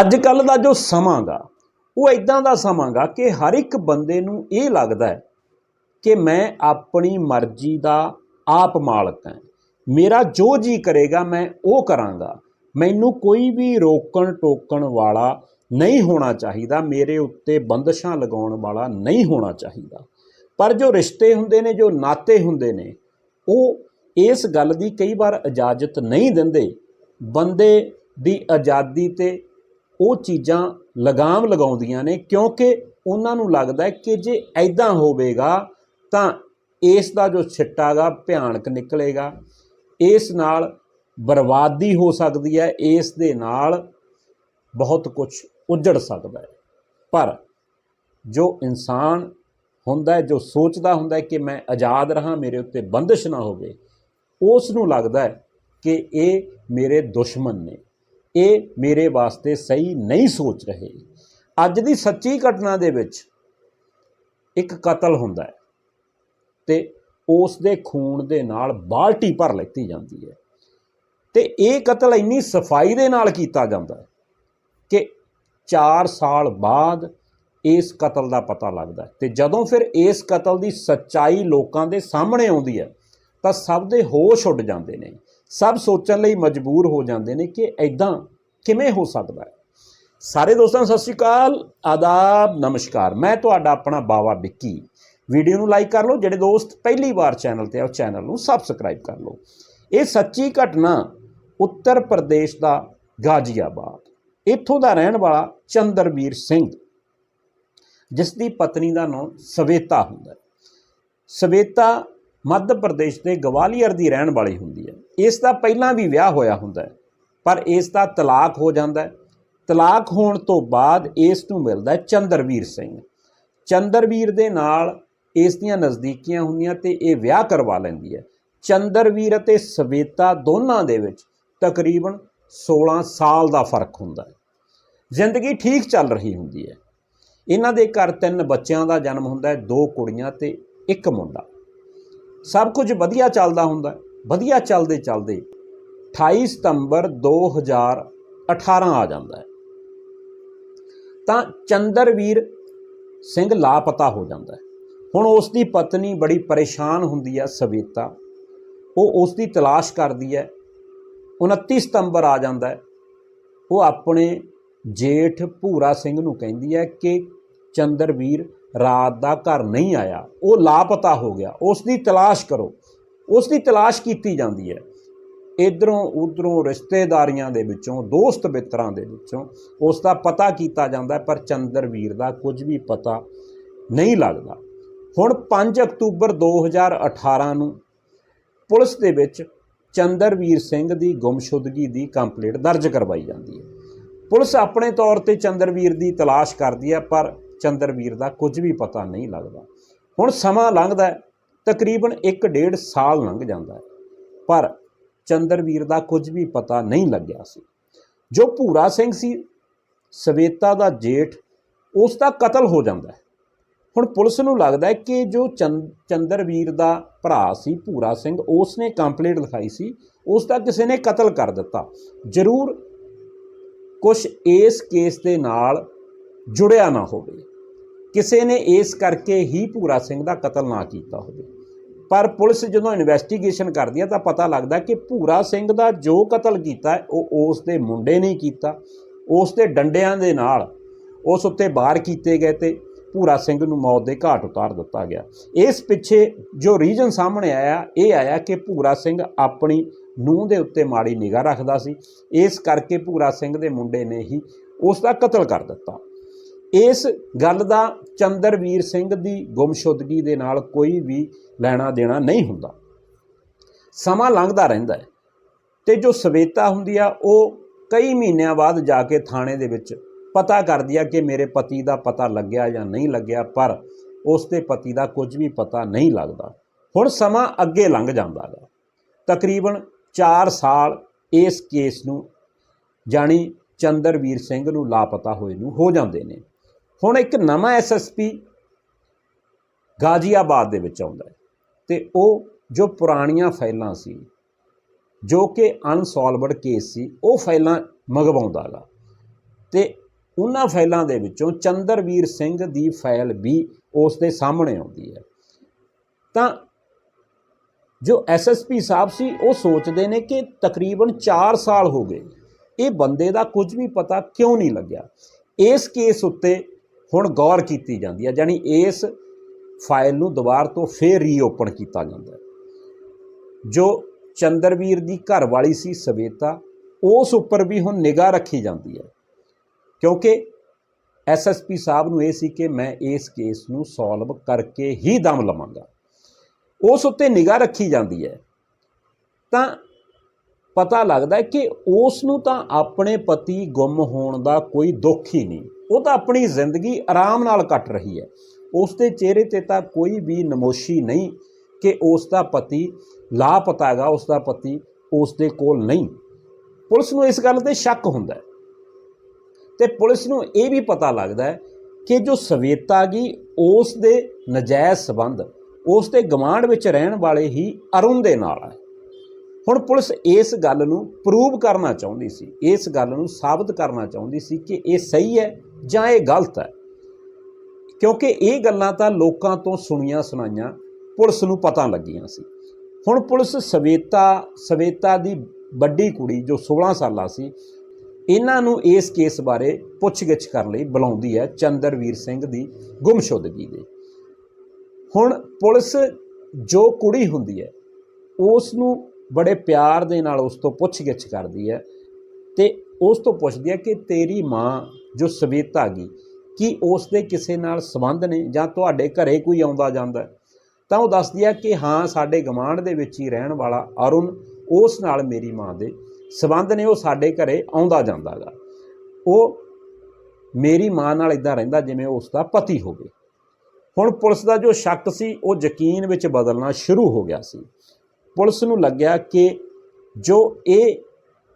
ਅੱਜ ਕੱਲ ਦਾ ਜੋ ਸਮਾਂਗਾ, ਉਹ ਇਦਾਂ ਦਾ ਸਮਾਂਗਾ ਕਿ ਹਰ ਇੱਕ ਬੰਦੇ ਨੂੰ ਇਹ ਲੱਗਦਾ ਹੈ ਕਿ ਮੈਂ ਆਪਣੀ ਮਰਜ਼ੀ ਦਾ ਆਪ ਮਾਲਕ ਹਾਂ। ਮੇਰਾ ਜੋ ਜੀ ਕਰੇਗਾ, ਮੈਂ ਉਹ ਕਰਾਂਗਾ। ਮੈਨੂੰ ਕੋਈ ਵੀ ਰੋਕਣ ਟੋਕਣ ਵਾਲਾ ਨਹੀਂ ਹੋਣਾ ਚਾਹੀਦਾ, ਮੇਰੇ ਉੱਤੇ ਬੰਦਸ਼ਾਂ ਲਗਾਉਣ ਵਾਲਾ ਨਹੀਂ ਹੋਣਾ ਚਾਹੀਦਾ। ਪਰ ਜੋ ਰਿਸ਼ਤੇ ਹੁੰਦੇ ਨੇ, ਜੋ ਨਾਤੇ ਹੁੰਦੇ ਨੇ, ਉਹ ਇਸ ਗੱਲ ਦੀ ਕਈ ਵਾਰ ਇਜਾਜ਼ਤ ਨਹੀਂ ਦਿੰਦੇ। ਬੰਦੇ ਦੀ ਆਜ਼ਾਦੀ ਤੇ ਉਹ ਚੀਜ਼ਾਂ ਲਗਾਮ ਲਗਾਉਂਦੀਆਂ ਨੇ ਕਿਉਂਕਿ ਉਹਨਾਂ ਨੂੰ ਲੱਗਦਾ ਹੈ ਕਿ ਜੇ ਐਦਾਂ ਹੋਵੇਗਾ ਤਾਂ ਇਸ ਦਾ ਜੋ ਛਿੱਟਾ ਗਾ ਭਿਆਨਕ ਨਿਕਲੇਗਾ। ਇਸ ਨਾਲ ਬਰਬਾਦੀ ਹੋ ਸਕਦੀ ਹੈ, ਇਸ ਦੇ ਨਾਲ ਬਹੁਤ ਕੁਝ ਉੱਜੜ ਸਕਦਾ ਹੈ। ਪਰ ਜੋ ਇਨਸਾਨ ਹੁੰਦਾ ਹੈ, ਜੋ ਸੋਚਦਾ ਹੁੰਦਾ ਹੈ ਕਿ ਮੈਂ ਆਜ਼ਾਦ ਰਹਾ, ਮੇਰੇ ਉੱਤੇ ਬੰਦਸ਼ ਨਾ ਹੋਵੇ, ਉਸ ਨੂੰ ਲੱਗਦਾ ਹੈ ਕਿ ਇਹ ਮੇਰੇ ਦੁਸ਼ਮਣ ਨੇ। ਇਹ ਮੇਰੇ ਵਾਸਤੇ ਸਹੀ ਨਹੀਂ ਸੋਚ ਰਹੇ। ਅੱਜ ਦੀ ਸੱਚੀ ਘਟਨਾ ਦੇ ਵਿੱਚ ਇੱਕ ਕਤਲ ਹੁੰਦਾ ਹੈ ਤੇ ਉਸ ਦੇ ਖੂਨ ਦੇ ਨਾਲ ਬਾਲਟੀ ਭਰ ਲੈਤੀ ਜਾਂਦੀ ਹੈ ਤੇ ਇਹ ਕਤਲ ਇੰਨੀ ਸਫ਼ਾਈ ਦੇ ਨਾਲ ਕੀਤਾ ਜਾਂਦਾ ਹੈ ਕਿ 4 ਸਾਲ ਬਾਅਦ ਇਸ ਕਤਲ ਦਾ ਪਤਾ ਲੱਗਦਾ ਹੈ। ਤੇ ਜਦੋਂ ਫਿਰ ਇਸ ਕਤਲ ਦੀ ਸੱਚਾਈ ਲੋਕਾਂ ਦੇ ਸਾਹਮਣੇ ਆਉਂਦੀ ਹੈ ਤਾਂ ਸਭ ਦੇ ਹੋਸ਼ ਉੱਡ ਜਾਂਦੇ ਨੇ। ਸਭ ਸੋਚਣ ਲਈ ਮਜਬੂਰ ਹੋ ਜਾਂਦੇ ਨੇ ਕਿ ਐਦਾਂ ਕਿਵੇਂ ਹੋ ਸਕਦਾ ਹੈ। ਸਾਰੇ ਦੋਸਤਾਂ, ਸਤਿ ਸ਼੍ਰੀ ਅਕਾਲ। ਆਦਾਬ, ਨਮਸਕਾਰ। ਮੈਂ ਤੁਹਾਡਾ ਆਪਣਾ ਬਾਵਾ ਵਿੱਕੀ। ਵੀਡੀਓ ਨੂੰ ਲਾਈਕ ਕਰ ਲਓ, ਜਿਹੜੇ ਦੋਸਤ ਪਹਿਲੀ ਵਾਰ ਚੈਨਲ ਤੇ ਆ, ਉਹ ਚੈਨਲ ਨੂੰ ਸਬਸਕ੍ਰਾਈਬ ਕਰ ਲਓ। ਇਹ ਸੱਚੀ ਘਟਨਾ ਉੱਤਰ ਪ੍ਰਦੇਸ਼ ਦਾ ਗਾਜ਼ੀਆਬਾਦ। ਇੱਥੋਂ ਦਾ ਰਹਿਣ ਵਾਲਾ ਚੰਦਰਵੀਰ ਸਿੰਘ ਜਿਸ ਦੀ ਪਤਨੀ ਦਾ ਨਾਮ ਸਵੇਤਾ ਹੁੰਦਾ ਹੈ। ਸਵੇਤਾ ਮੱਧ ਪ੍ਰਦੇਸ਼ ਦੇ ਗਵਾਲੀਅਰ ਦੀ ਰਹਿਣ ਵਾਲੀ ਹੁੰਦੀ ਹੈ। ਇਸ ਦਾ ਪਹਿਲਾਂ ਵੀ ਵਿਆਹ ਹੋਇਆ ਹੁੰਦਾ ਹੈ, ਪਰ ਇਸ ਦਾ ਤਲਾਕ ਹੋ ਜਾਂਦਾ ਹੈ। ਤਲਾਕ ਹੋਣ ਤੋਂ ਬਾਅਦ ਇਸ ਨੂੰ ਮਿਲਦਾ ਹੈ ਚੰਦਰਵੀਰ ਸਿੰਘ। ਚੰਦਰਵੀਰ ਦੇ ਨਾਲ ਇਸ ਦੀਆਂ ਨਜ਼ਦੀਕੀਆਂ ਹੁੰਦੀਆਂ ਤੇ ਇਹ ਵਿਆਹ ਕਰਵਾ ਲੈਂਦੀ ਹੈ। ਚੰਦਰਵੀਰ ਅਤੇ ਸਵੇਤਾ ਦੋਨਾਂ ਦੇ ਵਿੱਚ ਤਕਰੀਬਨ 16 ਸਾਲ ਦਾ ਫ਼ਰਕ ਹੁੰਦਾ ਹੈ। ਜ਼ਿੰਦਗੀ ਠੀਕ ਚੱਲ ਰਹੀ ਹੁੰਦੀ ਹੈ। ਇਹਨਾਂ ਦੇ ਘਰ ਤਿੰਨ ਬੱਚਿਆਂ ਦਾ ਜਨਮ ਹੁੰਦਾ ਹੈ, ਦੋ ਕੁੜੀਆਂ ਤੇ ਇੱਕ ਮੁੰਡਾ। ਸਭ ਕੁਝ ਵਧੀਆ ਚੱਲਦਾ ਹੁੰਦਾ ਵਧੀਆ ਚੱਲਦੇ ਚੱਲਦੇ 28 ਸਤੰਬਰ 2018 ਆ ਜਾਂਦਾ ਹੈ। ਤਾਂ ਚੰਦਰਵੀਰ ਸਿੰਘ ਲਾਪਤਾ ਹੋ ਜਾਂਦਾ ਹੈ। ਹੁਣ ਉਸ ਦੀ ਪਤਨੀ ਬੜੀ ਪਰੇਸ਼ਾਨ ਹੁੰਦੀ ਹੈ ਸਵੇਤਾ। ਉਹ ਉਸ ਦੀ ਤਲਾਸ਼ ਕਰਦੀ ਹੈ। 29 ਸਤੰਬਰ ਆ ਜਾਂਦਾ ਹੈ। ਉਹ ਆਪਣੇ ਜੇਠ ਭੂਰਾ ਸਿੰਘ ਨੂੰ ਕਹਿੰਦੀ ਹੈ ਕਿ ਚੰਦਰਵੀਰ ਰਾਤ ਦਾ ਘਰ ਨਹੀਂ ਆਇਆ, ਉਹ ਲਾਪਤਾ ਹੋ ਗਿਆ ਉਸ ਦੀ ਤਲਾਸ਼ ਕਰੋ। ਉਸ ਦੀ ਤਲਾਸ਼ ਕੀਤੀ ਜਾਂਦੀ ਹੈ। ਇਧਰੋਂ ਉਧਰੋਂ ਰਿਸ਼ਤੇਦਾਰੀਆਂ ਦੇ ਵਿੱਚੋਂ, ਦੋਸਤ ਮਿੱਤਰਾਂ ਦੇ ਵਿੱਚੋਂ ਉਸ ਦਾ ਪਤਾ ਕੀਤਾ ਜਾਂਦਾ ਪਰ ਚੰਦਰਵੀਰ ਦਾ ਕੁਝ ਵੀ ਪਤਾ ਨਹੀਂ ਲੱਗਦਾ। ਹੁਣ 5 ਅਕਤੂਬਰ 2018 ਨੂੰ ਪੁਲਿਸ ਦੇ ਵਿੱਚ ਚੰਦਰਵੀਰ ਸਿੰਘ ਦੀ ਗੁੰਮਸ਼ੁਦਗੀ ਦੀ ਕੰਪਲੇਂਟ ਦਰਜ ਕਰਵਾਈ ਜਾਂਦੀ ਹੈ। ਪੁਲਿਸ ਆਪਣੇ ਤੌਰ ਤੇ ਚੰਦਰਵੀਰ ਦੀ ਤਲਾਸ਼ ਕਰਦੀ ਹੈ, ਪਰ ਚੰਦਰਵੀਰ ਦਾ ਕੁਝ ਵੀ ਪਤਾ ਨਹੀਂ ਲੱਗਦਾ। ਹੁਣ ਸਮਾਂ ਲੰਘਦਾ ਹੈ, ਤਕਰੀਬਨ 1.5 ਸਾਲ ਲੰਘ ਜਾਂਦਾ ਪਰ ਚੰਦਰਵੀਰ ਦਾ ਕੁਝ ਵੀ ਪਤਾ ਨਹੀਂ ਲੱਗਿਆ ਸੀ। ਜੋ ਭੂਰਾ ਸਿੰਘ ਸੀ, ਸਵੇਤਾ ਦਾ ਜੇਠ, ਉਸ ਦਾ ਕਤਲ ਹੋ ਜਾਂਦਾ ਹੈ। ਹੁਣ ਪੁਲਿਸ ਨੂੰ ਲੱਗਦਾ ਹੈ ਕਿ ਜੋ ਚੰਦ- ਚੰਦਰਵੀਰ ਦਾ ਭਰਾ ਸੀ, ਭੂਰਾ ਸਿੰਘ, ਉਸ ਨੇ ਕੰਪਲੇਂਟ ਲਿਖਾਈ ਸੀ, ਉਸ ਦਾ ਕਿਸੇ ਨੇ ਕਤਲ ਕਰ ਦਿੱਤਾ। ਜ਼ਰੂਰ ਕੁਝ ਇਸ ਕੇਸ ਦੇ ਨਾਲ ਜੁੜਿਆ ਨਾ ਹੋਵੇ। ਕਿਸੇ ਨੇ ਇਸ ਕਰਕੇ ਹੀ ਭੂਰਾ ਸਿੰਘ ਦਾ ਕਤਲ ਨਾ ਕੀਤਾ ਹੋਵੇ। ਪਰ ਪੁਲਿਸ ਜਦੋਂ ਇਨਵੈਸਟੀਗੇਸ਼ਨ ਕਰਦੀ ਹੈ ਤਾਂ ਪਤਾ ਲੱਗਦਾ ਕਿ ਭੂਰਾ ਸਿੰਘ ਦਾ ਜੋ ਕਤਲ ਕੀਤਾ ਉਹ ਉਸ ਦੇ ਮੁੰਡੇ ਨੇ ਕੀਤਾ। ਉਸ ਦੇ ਡੰਡਿਆਂ ਦੇ ਨਾਲ ਉਸ ਉੱਤੇ ਬਾਹਰ ਕੀਤੇ ਗਏ ਤੇ ਭੂਰਾ ਸਿੰਘ ਨੂੰ ਮੌਤ ਦੇ ਘਾਟ ਉਤਾਰ ਦਿੱਤਾ ਗਿਆ। ਇਸ ਪਿੱਛੇ ਜੋ ਰੀਜਨ ਸਾਹਮਣੇ ਆਇਆ, ਇਹ ਆਇਆ ਕਿ ਭੂਰਾ ਸਿੰਘ ਆਪਣੀ ਨੂੰਹ ਦੇ ਉੱਤੇ ਮਾੜੀ ਨਿਗਾਹ ਰੱਖਦਾ ਸੀ। ਇਸ ਕਰਕੇ ਭੂਰਾ ਸਿੰਘ ਦੇ ਮੁੰਡੇ ਨੇ ਹੀ ਉਸ ਦਾ ਕਤਲ ਕਰ ਦਿੱਤਾ। ਇਸ ਗੱਲ ਦਾ ਚੰਦਰਵੀਰ ਸਿੰਘ ਦੀ ਗੁੰਮਸ਼ੁਦਗੀ ਦੇ ਨਾਲ ਕੋਈ ਵੀ ਲੈਣਾ ਦੇਣਾ ਨਹੀਂ ਹੁੰਦਾ। ਸਮਾਂ ਲੰਘਦਾ ਰਹਿੰਦਾ ਹੈ ਤੇ ਜੋ ਸਵੇਤਾ ਹੁੰਦੀ ਆ, ਉਹ ਕਈ ਮਹੀਨਿਆਂ ਬਾਅਦ ਜਾ ਕੇ ਥਾਣੇ ਦੇ ਵਿੱਚ ਪਤਾ ਕਰਦੀ ਆ ਕਿ ਮੇਰੇ ਪਤੀ ਦਾ ਪਤਾ ਲੱਗਿਆ ਜਾਂ ਨਹੀਂ ਲੱਗਿਆ, ਪਰ ਉਸ ਦੇ ਪਤੀ ਦਾ ਕੁਝ ਵੀ ਪਤਾ ਨਹੀਂ ਲੱਗਦਾ। ਹੁਣ ਸਮਾਂ ਅੱਗੇ ਲੰਘ ਜਾਂਦਾ ਹੈ। ਤਕਰੀਬਨ 4 ਸਾਲ ਇਸ ਕੇਸ ਨੂੰ, ਜਾਣੀ ਚੰਦਰਵੀਰ ਸਿੰਘ ਨੂੰ ਲਾਪਤਾ ਹੋਏ ਨੂੰ ਹੋ ਜਾਂਦੇ ਨੇ। ਹੁਣ ਇੱਕ ਨਵਾਂ ਐਸਐਸਪੀ ਗਾਜ਼ੀਆਬਾਦ ਦੇ ਵਿੱਚ ਆਉਂਦਾ ਹੈ ਤੇ ਉਹ ਜੋ ਪੁਰਾਣੀਆਂ ਫਾਈਲਾਂ ਸੀ, ਜੋ ਕਿ ਅਨਸੋਲਵਡ ਕੇਸ ਸੀ, ਉਹ ਫਾਈਲਾਂ ਮੰਗਵਾਉਂਦਾ ਗਾ ਤੇ ਉਹਨਾਂ ਫਾਈਲਾਂ ਦੇ ਵਿੱਚੋਂ ਚੰਦਰਵੀਰ ਸਿੰਘ ਦੀ ਫਾਈਲ ਵੀ ਉਸ ਦੇ ਸਾਹਮਣੇ ਆਉਂਦੀ ਹੈ। ਤਾਂ ਜੋ ਐਸਐਸਪੀ ਸਾਹਿਬ ਸੀ, ਉਹ ਸੋਚਦੇ ਨੇ ਕਿ ਤਕਰੀਬਨ 4 ਸਾਲ ਹੋ ਗਏ। ਇਹ ਬੰਦੇ ਦਾ ਕੁਝ ਵੀ ਪਤਾ ਕਿਉਂ ਨਹੀਂ ਲੱਗਿਆ। ਇਸ ਕੇਸ ਉੱਤੇ ਹੁਣ ਗੌਰ ਕੀਤੀ ਜਾਂਦੀ ਹੈ ਯਾਨੀ ਇਸ ਫਾਈਲ ਨੂੰ ਦੁਬਾਰ ਤੋਂ ਫੇਰ ਰੀਓਪਨ ਕੀਤਾ ਜਾਂਦਾ ਹੈ। ਜੋ ਚੰਦਰਵੀਰ ਦੀ ਘਰ ਵਾਲੀ ਸੀ ਸਵੇਤਾ, ਉਸ ਉੱਪਰ ਵੀ ਹੁਣ ਨਿਗਾਹ ਰੱਖੀ ਜਾਂਦੀ ਹੈ। ਕਿਉਂਕਿ ਐਸਐਸਪੀ ਸਾਹਿਬ ਨੂੰ ਇਹ ਸੀ ਕਿ ਮੈਂ ਇਸ ਕੇਸ ਨੂੰ ਸੋਲਵ ਕਰਕੇ ਹੀ ਦਮ ਲਵਾਂਗਾ। ਉਸ ਉੱਤੇ ਨਿਗਾਹ ਰੱਖੀ ਜਾਂਦੀ ਹੈ। ਤਾਂ ਪਤਾ ਲੱਗਦਾ ਕਿ ਉਸ ਨੂੰ ਤਾਂ ਆਪਣੇ ਪਤੀ ਗੁੰਮ ਹੋਣ ਦਾ ਕੋਈ ਦੁੱਖ ਹੀ ਨਹੀਂ। ਉਹ ਤਾਂ ਆਪਣੀ ਜ਼ਿੰਦਗੀ ਆਰਾਮ ਨਾਲ ਕੱਟ ਰਹੀ ਹੈ। ਉਸ ਦੇ ਚਿਹਰੇ ਤੇ ਤਾਂ ਕੋਈ ਵੀ ਨਮੋਸ਼ੀ ਨਹੀਂ ਕਿ ਉਸ ਦਾ ਪਤੀ ਲਾਪਤਾ ਹੈਗਾ, ਉਸ ਦਾ ਪਤੀ ਉਸ ਦੇ ਕੋਲ ਨਹੀਂ। ਪੁਲਿਸ ਨੂੰ ਇਸ ਗੱਲ ਤੇ ਸ਼ੱਕ ਹੁੰਦਾ ਹੈ। ਤੇ ਪੁਲਿਸ ਨੂੰ ਇਹ ਵੀ ਪਤਾ ਲੱਗਦਾ ਹੈ ਕਿ ਜੋ ਸਵੇਤਾ ਗਈ ਉਸ ਦੇ ਨਜਾਇਜ਼ ਸਬੰਧ, ਉਸ ਦੇ ਗਵਾਂਢ ਵਿੱਚ ਰਹਿਣ ਵਾਲੇ ਹੀ ਅਰੁਣ ਦੇ ਨਾਲ ਹੈ। ਹੁਣ ਪੁਲਿਸ ਇਸ ਗੱਲ ਨੂੰ ਪ੍ਰੂਵ ਕਰਨਾ ਚਾਹੁੰਦੀ ਸੀ, ਇਸ ਗੱਲ ਨੂੰ ਸਾਬਤ ਕਰਨਾ ਚਾਹੁੰਦੀ ਸੀ ਕਿ ਇਹ ਸਹੀ ਹੈ ਜਾਂ ਇਹ ਗਲਤ ਹੈ। ਕਿਉਂਕਿ ਇਹ ਗੱਲਾਂ ਤਾਂ ਲੋਕਾਂ ਤੋਂ ਸੁਣੀਆਂ ਸੁਣਾਈਆਂ ਪੁਲਿਸ ਨੂੰ ਪਤਾ ਲੱਗੀਆਂ ਸੀ। ਹੁਣ ਪੁਲਿਸ ਸਵੇਤਾ ਸਵੇਤਾ ਦੀ ਵੱਡੀ ਕੁੜੀ ਜੋ 16 ਸਾਲਾਂ ਸੀ, ਇਹਨਾਂ ਨੂੰ ਇਸ ਕੇਸ ਬਾਰੇ ਪੁੱਛਗਿੱਛ ਕਰਨ ਲਈ ਬੁਲਾਉਂਦੀ ਹੈ ਚੰਦਰਵੀਰ ਸਿੰਘ ਦੀ ਗੁੰਮਸ਼ੁਦਗੀ ਦੇ। ਹੁਣ ਪੁਲਿਸ ਜੋ ਕੁੜੀ ਹੁੰਦੀ ਹੈ, ਉਸ ਨੂੰ ਬੜੇ ਪਿਆਰ ਦੇ ਨਾਲ ਉਸ ਤੋਂ ਪੁੱਛਗਿੱਛ ਕਰਦੀ ਹੈ ਤੇ ਉਸ ਤੋਂ ਪੁੱਛਦੀ ਹੈ ਕਿ ਤੇਰੀ ਮਾਂ ਜੋ ਸਵੇਤਾ ਗਈ, ਕੀ ਉਸ ਦੇ ਕਿਸੇ ਨਾਲ ਸੰਬੰਧ ਨੇ ਜਾਂ ਤੁਹਾਡੇ ਘਰੇ ਕੋਈ ਆਉਂਦਾ ਜਾਂਦਾ ਤਾਂ ਉਹ ਦੱਸਦੀ ਹੈ ਕਿ ਹਾਂ, ਸਾਡੇ ਗਵਾਂਢ ਦੇ ਵਿੱਚ ਹੀ ਰਹਿਣ ਵਾਲਾ ਅਰੁਣ ਉਸ ਨਾਲ ਮੇਰੀ ਮਾਂ ਦੇ ਸੰਬੰਧ ਨੇ, ਉਹ ਸਾਡੇ ਘਰੇ ਆਉਂਦਾ ਜਾਂਦਾਗਾ ਉਹ ਮੇਰੀ ਮਾਂ ਨਾਲ ਇਦਾਂ ਰਹਿੰਦਾ ਜਿਵੇਂ ਉਸ ਦਾ ਪਤੀ ਹੋਵੇ। ਹੁਣ ਪੁਲਿਸ ਦਾ ਜੋ ਸ਼ੱਕ ਸੀ, ਉਹ ਯਕੀਨ ਵਿੱਚ ਬਦਲਣਾ ਸ਼ੁਰੂ ਹੋ ਗਿਆ ਸੀ। ਪੁਲਿਸ ਨੂੰ ਲੱਗਿਆ ਕਿ ਜੋ ਇਹ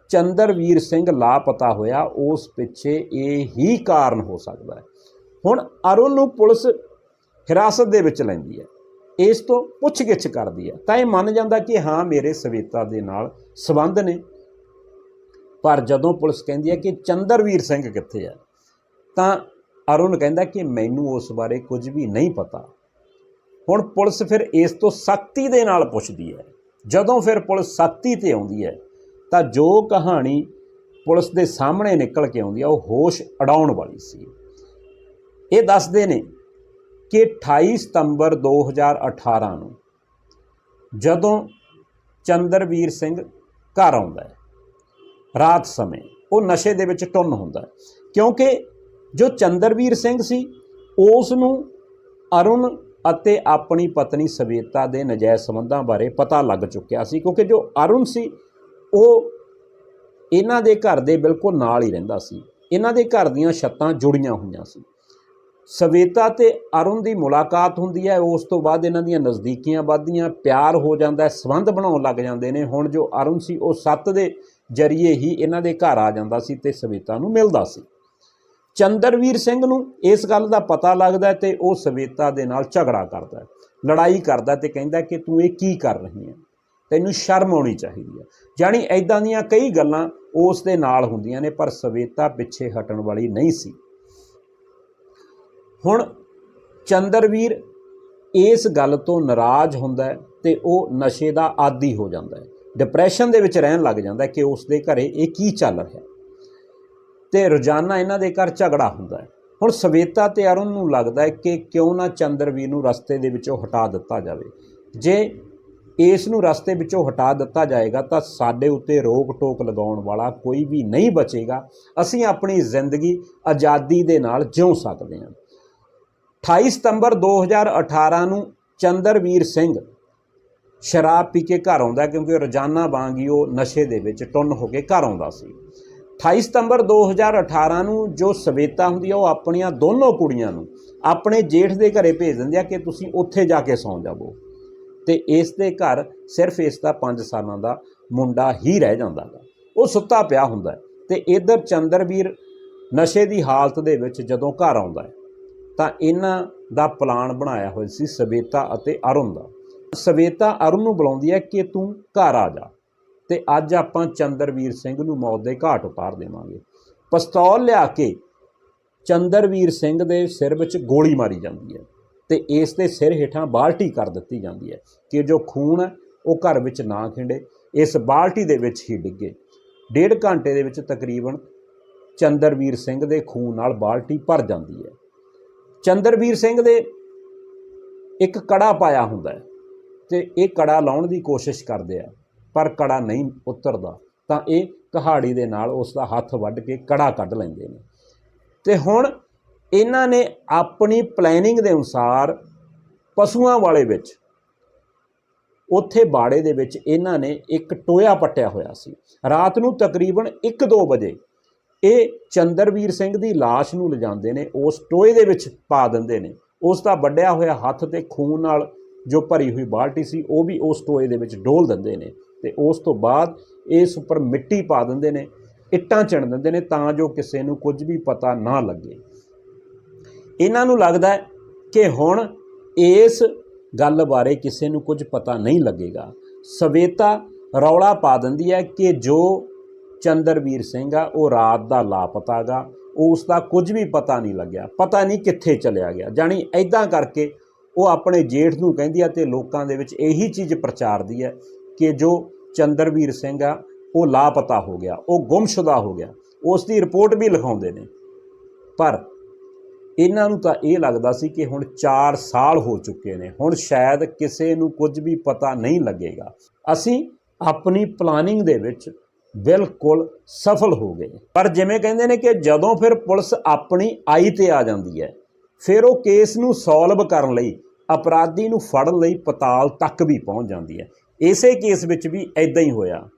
ਚੰਦਰਵੀਰ ਸਿੰਘ ਲਾਪਤਾ ਹੋਇਆ, ਉਸ ਪਿੱਛੇ ਇਹ ਹੀ ਕਾਰਨ ਹੋ ਸਕਦਾ ਹੈ। ਹੁਣ ਅਰੁਣ ਨੂੰ ਪੁਲਿਸ ਹਿਰਾਸਤ ਦੇ ਵਿੱਚ ਲੈਂਦੀ ਹੈ। ਇਸ ਤੋਂ ਪੁੱਛਗਿੱਛ ਕਰਦੀ ਹੈ। ਤਾਂ ਇਹ ਮੰਨ ਜਾਂਦਾ ਕਿ ਹਾਂ, ਮੇਰੇ ਸਵੇਤਾ ਦੇ ਨਾਲ ਸਬੰਧ ਨੇ। ਪਰ ਜਦੋਂ ਪੁਲਿਸ ਕਹਿੰਦੀ ਹੈ ਕਿ ਚੰਦਰਵੀਰ ਸਿੰਘ ਕਿੱਥੇ ਹੈ, ਤਾਂ ਅਰੁਣ ਕਹਿੰਦਾ ਕਿ ਮੈਨੂੰ ਉਸ ਬਾਰੇ ਕੁਝ ਵੀ ਨਹੀਂ ਪਤਾ। ਹੁਣ ਪੁਲਿਸ ਫਿਰ ਇਸ ਤੋਂ ਸਖਤੀ ਦੇ ਨਾਲ ਪੁੱਛਦੀ ਹੈ। ਜਦੋਂ ਫਿਰ ਪੁਲਿਸ ਸਖਤੀ ਤੇ ਆਉਂਦੀ ਹੈ, ਤਾਂ ਜੋ ਕਹਾਣੀ ਪੁਲਿਸ ਦੇ ਸਾਹਮਣੇ ਨਿਕਲ ਕੇ ਆਉਂਦੀ ਹੈ, ਉਹ ਹੋਸ਼ ਅਡਾਉਣ ਵਾਲੀ ਸੀ। ਇਹ ਦੱਸਦੇ ਨੇ ਕਿ 28 ਸਤੰਬਰ 2018 ਨੂੰ ਜਦੋਂ ਚੰਦਰਵੀਰ ਸਿੰਘ ਘਰ ਆਉਂਦਾ ਹੈ, ਰਾਤ ਸਮੇਂ ਉਹ ਨਸ਼ੇ ਦੇ ਵਿੱਚ ਟੁੰਨ ਹੁੰਦਾ ਹੈ, ਕਿਉਂਕਿ ਜੋ ਚੰਦਰਵੀਰ ਸਿੰਘ ਸੀ, ਉਸ ਨੂੰ ਅਰੁਣ ਅਤੇ ਆਪਣੀ ਪਤਨੀ ਸਵੇਤਾ ਦੇ ਨਜਾਇਜ਼ ਸੰਬੰਧਾਂ ਬਾਰੇ ਪਤਾ ਲੱਗ ਚੁੱਕਿਆ ਸੀ, ਕਿਉਂਕਿ ਜੋ ਅਰੁਣ ਸੀ, ਉਹ ਇਹਨਾਂ ਦੇ ਘਰ ਦੇ ਬਿਲਕੁਲ ਨਾਲ ਹੀ ਰਹਿੰਦਾ ਸੀ। ਇਹਨਾਂ ਦੇ ਘਰ ਦੀਆਂ ਛੱਤਾਂ ਜੁੜੀਆਂ ਹੋਈਆਂ ਸੀ। ਸਵੇਤਾ ਤੇ ਅਰੁਣ ਦੀ ਮੁਲਾਕਾਤ ਹੁੰਦੀ ਹੈ, ਉਸ ਤੋਂ ਬਾਅਦ ਇਹਨਾਂ ਦੀਆਂ ਨਜ਼ਦੀਕੀਆਂ ਵੱਧਦੀਆਂ, ਪਿਆਰ ਹੋ ਜਾਂਦਾ ਹੈ, ਸੰਬੰਧ ਬਣਾਉਣ ਲੱਗ ਜਾਂਦੇ ਨੇ। ਹੁਣ ਜੋ ਅਰੁਣ ਸੀ, ਉਹ ਸੱਤ ਦੇ ਜਰੀਏ ਹੀ ਇਹਨਾਂ ਦੇ ਘਰ ਆ ਜਾਂਦਾ ਸੀ ਤੇ ਸਵੇਤਾ ਨੂੰ ਮਿਲਦਾ ਸੀ। ਚੰਦਰਵੀਰ ਸਿੰਘ ਨੂੰ ਇਸ ਗੱਲ ਦਾ ਪਤਾ ਲੱਗਦਾ ਹੈ ਤੇ ਉਹ ਸਵੇਤਾ ਦੇ ਨਾਲ ਝਗੜਾ ਕਰਦਾ ਲੜਾਈ ਕਰਦਾ ਤੇ ਕਹਿੰਦਾ ਕਿ ਤੂੰ ਇਹ ਕੀ ਕਰ ਰਹੀ ਹੈ? ਤੈਨੂੰ ਸ਼ਰਮ ਆਉਣੀ ਚਾਹੀਦੀ ਹੈ। ਜਾਣੀ ਐਦਾਂ ਦੀਆਂ ਕਈ ਗੱਲਾਂ ਉਸ ਦੇ ਨਾਲ ਹੁੰਦੀਆਂ ਨੇ, ਪਰ ਸਵੇਤਾ ਪਿੱਛੇ ਹਟਣ ਵਾਲੀ ਨਹੀਂ ਸੀ। ਹੁਣ ਚੰਦਰਵੀਰ ਇਸ ਗੱਲ ਤੋਂ ਨਾਰਾਜ਼ ਹੁੰਦਾ ਹੈ ਤੇ ਉਹ ਨਸ਼ੇ ਦਾ ਆਦੀ ਹੋ ਜਾਂਦਾ ਹੈ। ਡਿਪਰੈਸ਼ਨ ਦੇ ਵਿੱਚ ਰਹਿਣ ਲੱਗ ਜਾਂਦਾ ਕਿ ਉਸ ਦੇ ਘਰੇ ਇਹ ਕੀ ਚੱਲ ਰਿਹਾ ਤੇ ਰੋਜ਼ਾਨਾ ਇਹਨਾਂ ਦੇ ਘਰ ਝਗੜਾ ਹੁੰਦਾ ਹੈ। ਹੁਣ ਸਵੇਤਾ ਤੇ ਅਰੁਣ ਨੂੰ ਲੱਗਦਾ ਹੈ ਕਿ ਕਿਉਂ ਨਾ ਚੰਦਰਵੀਰ ਨੂੰ ਰਸਤੇ ਦੇ ਵਿੱਚੋਂ ਹਟਾ ਦਿੱਤਾ ਜਾਵੇ। ਜੇ ਇਸ ਨੂੰ ਰਸਤੇ ਵਿੱਚੋਂ ਹਟਾ ਦਿੱਤਾ ਜਾਏਗਾ ਤਾਂ ਸਾਡੇ ਉੱਤੇ ਰੋਕ ਟੋਕ ਲਗਾਉਣ ਵਾਲਾ ਕੋਈ ਵੀ ਨਹੀਂ ਬਚੇਗਾ। ਅਸੀਂ ਆਪਣੀ ਜ਼ਿੰਦਗੀ ਆਜ਼ਾਦੀ ਦੇ ਨਾਲ ਜਿਉ ਸਕਦੇ ਹਾਂ। 28 ਸਤੰਬਰ 2018 ਨੂੰ ਚੰਦਰਵੀਰ ਸਿੰਘ ਸ਼ਰਾਬ ਪੀ ਕੇ ਘਰ ਆਉਂਦਾ ਕਿਉਂਕਿ ਰੋਜ਼ਾਨਾ ਵਾਂਗ ਹੀ ਉਹ ਨਸ਼ੇ ਦੇ ਵਿੱਚ ਟੁੰਨ ਹੋ ਕੇ ਘਰ ਆਉਂਦਾ ਸੀ। 28 ਸਤੰਬਰ 2018 ਨੂੰ ਜੋ ਸਵੇਤਾ ਹੁੰਦੀ ਆ, ਉਹ ਆਪਣੀਆਂ ਦੋਨੋਂ ਕੁੜੀਆਂ ਨੂੰ ਆਪਣੇ ਜੇਠ ਦੇ ਘਰੇ ਭੇਜ ਦਿੰਦੇ ਆ ਕਿ ਤੁਸੀਂ ਉੱਥੇ ਜਾ ਕੇ ਸੌਂ ਜਾਵੋ। ਤੇ ਇਸ ਦੇ ਘਰ ਸਿਰਫ ਇਸ ਦਾ 5 ਸਾਲਾਂ ਦਾ ਮੁੰਡਾ ਹੀ ਰਹਿ ਜਾਂਦਾ ਹੈ ਉਹ ਸੁੱਤਾ ਪਿਆ ਹੁੰਦਾ ਹੈ ਤੇ ਇਧਰ ਚੰਦਰਵੀਰ ਨਸ਼ੇ ਦੀ ਹਾਲਤ ਦੇ ਵਿੱਚ ਜਦੋਂ ਘਰ ਆਉਂਦਾ ਹੈ, ਤਾਂ ਇਹਨਾਂ ਦਾ ਪਲਾਨ ਬਣਾਇਆ ਹੋਇਆ ਸੀ ਸਵੇਤਾ ਅਤੇ ਅਰੁਣ ਦਾ। ਸਵੇਤਾ ਅਰੁਣ ਨੂੰ ਬੁਲਾਉਂਦੀ ਹੈ ਕਿ ਤੂੰ ਘਰ ਆ ਜਾ। ਤੇ ਅੱਜ ਆਪਾਂ ਚੰਦਰਵੀਰ ਸਿੰਘ ਨੂੰ ਮੌਤ ਦੇ ਘਾਟ ਉਤਾਰ ਦੇਵਾਂਗੇ। ਪਿਸਤੌਲ ਲਿਆ ਕੇ ਚੰਦਰਵੀਰ ਸਿੰਘ ਦੇ ਸਿਰ ਵਿੱਚ ਗੋਲੀ ਮਾਰੀ ਜਾਂਦੀ ਹੈ ਤੇ ਇਸ ਦੇ ਸਿਰ ਹੇਠਾਂ ਬਾਲਟੀ ਕਰ ਦਿੱਤੀ ਜਾਂਦੀ ਹੈ ਕਿ ਜੋ ਖੂਨ ਹੈ, ਉਹ ਘਰ ਵਿੱਚ ਨਾ ਖਿੰਡੇ। ਇਸ ਬਾਲਟੀ ਦੇ ਵਿੱਚ ਹੀ ਡਿੱਗੇ। ਡੇਢ ਘੰਟੇ ਦੇ ਵਿੱਚ ਤਕਰੀਬਨ ਚੰਦਰਵੀਰ ਸਿੰਘ ਦੇ ਖੂਨ ਨਾਲ ਬਾਲਟੀ ਭਰ ਜਾਂਦੀ ਹੈ। ਚੰਦਰਵੀਰ ਸਿੰਘ ਦੇ ਇੱਕ ਕੜਾ ਪਾਇਆ ਹੁੰਦਾ ਹੈ ਤੇ ਇਹ ਕੜਾ ਲਾਉਣ ਦੀ ਕੋਸ਼ਿਸ਼ ਕਰਦੇ ਆ। ਪਰ ਕੜਾ ਨਹੀਂ ਉਤਰਦਾ, ਤਾਂ ਇਹ ਕਹਾੜੀ ਦੇ ਨਾਲ ਉਸ ਦਾ ਹੱਥ ਵੱਢ ਕੇ ਕੜਾ ਕੱਢ ਲੈਂਦੇ ਨੇ। ਤੇ ਹੁਣ ਇਹਨਾਂ ਨੇ ਆਪਣੀ ਪਲੈਨਿੰਗ ਦੇ ਅਨੁਸਾਰ ਪਸ਼ੂਆਂ ਵਾਲੇ ਵਿੱਚ, ਉੱਥੇ ਬਾੜੇ ਦੇ ਵਿੱਚ ਇਹਨਾਂ ਨੇ ਇੱਕ ਟੋਇਆ ਪੱਟਿਆ ਹੋਇਆ ਸੀ। ਰਾਤ ਨੂੰ ਤਕਰੀਬਨ 1-2 ਵਜੇ ਇਹ ਚੰਦਰਵੀਰ ਸਿੰਘ ਦੀ ਲਾਸ਼ ਨੂੰ ਲਿਜਾਂਦੇ ਨੇ, ਉਸ ਟੋਏ ਦੇ ਵਿੱਚ ਪਾ ਦਿੰਦੇ ਨੇ। ਉਸ ਦਾ ਵੱਡਿਆ ਹੋਇਆ ਹੱਥ ਤੇ ਖੂਨ ਨਾਲ ਜੋ ਭਰੀ ਹੋਈ ਬਾਲਟੀ ਸੀ, ਉਹ ਵੀ ਉਸ ਟੋਏ ਦੇ ਵਿੱਚ ਡੋਲ ਦਿੰਦੇ ਨੇ। ਤੇ ਉਸ ਤੋਂ ਬਾਅਦ ਇਸ ਉੱਪਰ ਮਿੱਟੀ ਪਾ ਦਿੰਦੇ ਨੇ, ਇੱਟਾਂ ਚਿਣ ਦਿੰਦੇ ਨੇ ਤਾਂ ਜੋ ਕਿਸੇ ਨੂੰ ਕੁਝ ਵੀ ਪਤਾ ਨਾ ਲੱਗੇ। ਇਹਨਾਂ ਨੂੰ ਲੱਗਦਾ ਕਿ ਹੁਣ ਇਸ ਗੱਲ ਬਾਰੇ ਕਿਸੇ ਨੂੰ ਕੁਝ ਪਤਾ ਨਹੀਂ ਲੱਗੇਗਾ। ਸਵੇਤਾ ਰੌਲਾ ਪਾ ਦਿੰਦੀ ਹੈ ਕਿ ਜੋ ਚੰਦਰਵੀਰ ਸਿੰਘ ਆ, ਉਹ ਰਾਤ ਦਾ ਲਾਪਤਾ ਗਾ ਉਸ ਦਾ ਕੁਝ ਵੀ ਪਤਾ ਨਹੀਂ ਲੱਗਿਆ। ਪਤਾ ਨਹੀਂ ਕਿੱਥੇ ਚਲਿਆ ਗਿਆ। ਜਾਣੀ ਐਦਾਂ ਕਰਕੇ ਉਹ ਆਪਣੇ ਜੇਠ ਨੂੰ ਕਹਿੰਦੀ ਆ ਤੇ ਲੋਕਾਂ ਦੇ ਵਿੱਚ ਇਹੀ ਚੀਜ਼ ਪ੍ਰਚਾਰਦੀ ਹੈ ਕਿ ਜੋ ਚੰਦਰਵੀਰ ਸਿੰਘ ਆ, ਉਹ ਲਾਪਤਾ ਹੋ ਗਿਆ, ਉਹ ਗੁੰਮਸ਼ੁਦਾ ਹੋ ਗਿਆ। ਉਸ ਦੀ ਰਿਪੋਰਟ ਵੀ ਲਿਖਾਉਂਦੇ ਨੇ। ਪਰ ਇਹਨਾਂ ਨੂੰ ਤਾਂ ਇਹ ਲੱਗਦਾ ਸੀ ਕਿ ਹੁਣ 4 ਸਾਲ ਹੋ ਚੁੱਕੇ ਨੇ, ਹੁਣ ਸ਼ਾਇਦ ਕਿਸੇ ਨੂੰ ਕੁਝ ਵੀ ਪਤਾ ਨਹੀਂ ਲੱਗੇਗਾ। ਅਸੀਂ ਆਪਣੀ ਪਲਾਨਿੰਗ ਦੇ ਵਿੱਚ ਬਿਲਕੁਲ ਸਫਲ ਹੋ ਗਏ ਪਰ ਜਿਵੇਂ ਕਹਿੰਦੇ ਨੇ ਕਿ ਜਦੋਂ ਫਿਰ ਪੁਲਿਸ ਆਪਣੀ ਆਈ ਤੇ ਆ ਜਾਂਦੀ ਹੈ, ਫਿਰ ਉਹ ਕੇਸ ਨੂੰ ਸੋਲਵ ਕਰਨ ਲਈ, ਅਪਰਾਧੀ ਨੂੰ ਫੜਨ ਲਈ ਪਤਾਲ ਤੱਕ ਵੀ ਪਹੁੰਚ ਜਾਂਦੀ ਹੈ। ਇਸੇ ਕੇਸ ਵਿੱਚ ਵੀ ਐਦਾਂ ਹੀ ਹੋਇਆ।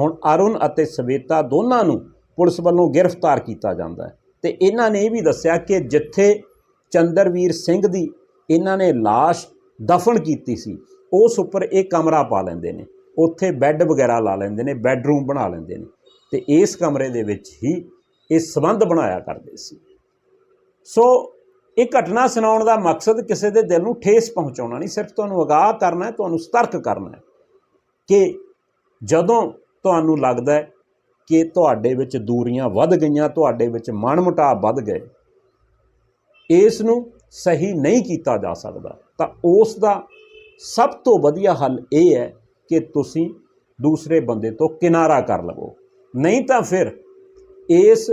ਹੁਣ ਅਰੁਣ ਅਤੇ ਸਵੇਤਾ ਦੋਨਾਂ ਨੂੰ ਪੁਲਿਸ ਵੱਲੋਂ ਗ੍ਰਿਫਤਾਰ ਕੀਤਾ ਜਾਂਦਾ ਹੈ। ਤੇ ਇਹਨਾਂ ਨੇ ਇਹ ਵੀ ਦੱਸਿਆ ਕਿ ਜਿੱਥੇ ਚੰਦਰਵੀਰ ਸਿੰਘ ਦੀ ਇਹਨਾਂ ਨੇ লাশ ਦਫਨ ਕੀਤੀ ਸੀ, ਉਸ ਉੱਪਰ ਇਹ ਕਮਰਾ ਪਾ ਲੈਂਦੇ ਨੇ। ਉੱਥੇ ਬੈੱਡ ਵਗੈਰਾ ਲਾ ਲੈਂਦੇ ਨੇ, ਬੈੱਡਰੂਮ ਬਣਾ ਲੈਂਦੇ ਨੇ। ਤੇ ਇਸ ਕਮਰੇ ਦੇ ਵਿੱਚ ਹੀ ਇਹ ਸਬੰਧ ਬਣਾਇਆ ਕਰਦੇ ਸੀ। ਸੋ ਇਹ ਘਟਨਾ ਸੁਣਾਉਣ ਦਾ ਮਕਸਦ ਕਿਸੇ ਦੇ ਦਿਲ ਨੂੰ ਠੇਸ ਪਹੁੰਚਾਉਣਾ ਨਹੀਂ, ਸਿਰਫ ਤੁਹਾਨੂੰ ਅਗਾਹ ਕਰਨਾ ਹੈ, ਤੁਹਾਨੂੰ ਸਤਰਕ ਕਰਨਾ ਹੈ। ਕਿ ਜਦੋਂ ਤੁਹਾਨੂੰ ਲੱਗਦਾ ਕਿ ਤੁਹਾਡੇ ਵਿੱਚ ਦੂਰੀਆਂ ਵੱਧ ਗਈਆਂ, ਤੁਹਾਡੇ ਵਿੱਚ ਮਨਮੁਟਾਵ ਵੱਧ ਗਏ, ਇਸ ਨੂੰ ਸਹੀ ਨਹੀਂ ਕੀਤਾ ਜਾ ਸਕਦਾ, ਤਾਂ ਉਸ ਦਾ ਸਭ ਤੋਂ ਵਧੀਆ ਹੱਲ ਇਹ ਹੈ ਕਿ ਤੁਸੀਂ ਦੂਸਰੇ ਬੰਦੇ ਤੋਂ ਕਿਨਾਰਾ ਕਰ ਲਵੋ। ਨਹੀਂ ਤਾਂ ਫਿਰ ਇਸ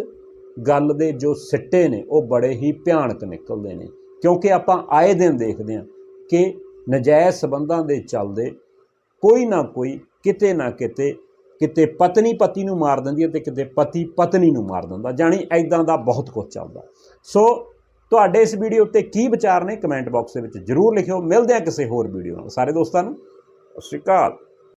ਗੱਲ ਦੇ ਜੋ ਸਿੱਟੇ ਨੇ, ਉਹ ਬੜੇ ਹੀ ਭਿਆਨਕ ਨਿਕਲਦੇ ਨੇ, ਕਿਉਂਕਿ ਆਪਾਂ ਆਏ ਦਿਨ ਦੇਖਦੇ ਹਾਂ ਕਿ ਨਜਾਇਜ਼ ਸਬੰਧਾਂ ਦੇ ਚੱਲਦੇ ਕੋਈ ਨਾ ਕੋਈ, ਕਿਤੇ ਨਾ ਕਿਤੇ ਕਿਤੇ ਪਤਨੀ ਪਤੀ ਨੂੰ ਮਾਰ ਦਿੰਦੀ ਹੈ ਤੇ ਕਿਤੇ ਪਤੀ ਪਤਨੀ ਨੂੰ ਮਾਰ ਦਿੰਦਾ, ਜਾਣੀ ਐਦਾਂ ਦਾ ਬਹੁਤ ਕੁਝ ਚੱਲਦਾ। ਸੋ ਤੁਹਾਡੇ ਇਸ ਵੀਡੀਓ ਉੱਤੇ ਕੀ ਵਿਚਾਰ ਨੇ, ਕਮੈਂਟ ਬਾਕਸ ਦੇ ਵਿੱਚ ਜਰੂਰ ਲਿਖਿਓ। ਮਿਲਦੇ ਹਾਂ ਕਿਸੇ ਹੋਰ ਵੀਡੀਓ ਨਾਲ। ਸਾਰੇ ਦੋਸਤਾਂ ਨੂੰ, ਸਤਿ ਸ਼੍ਰੀ ਅਕਾਲ।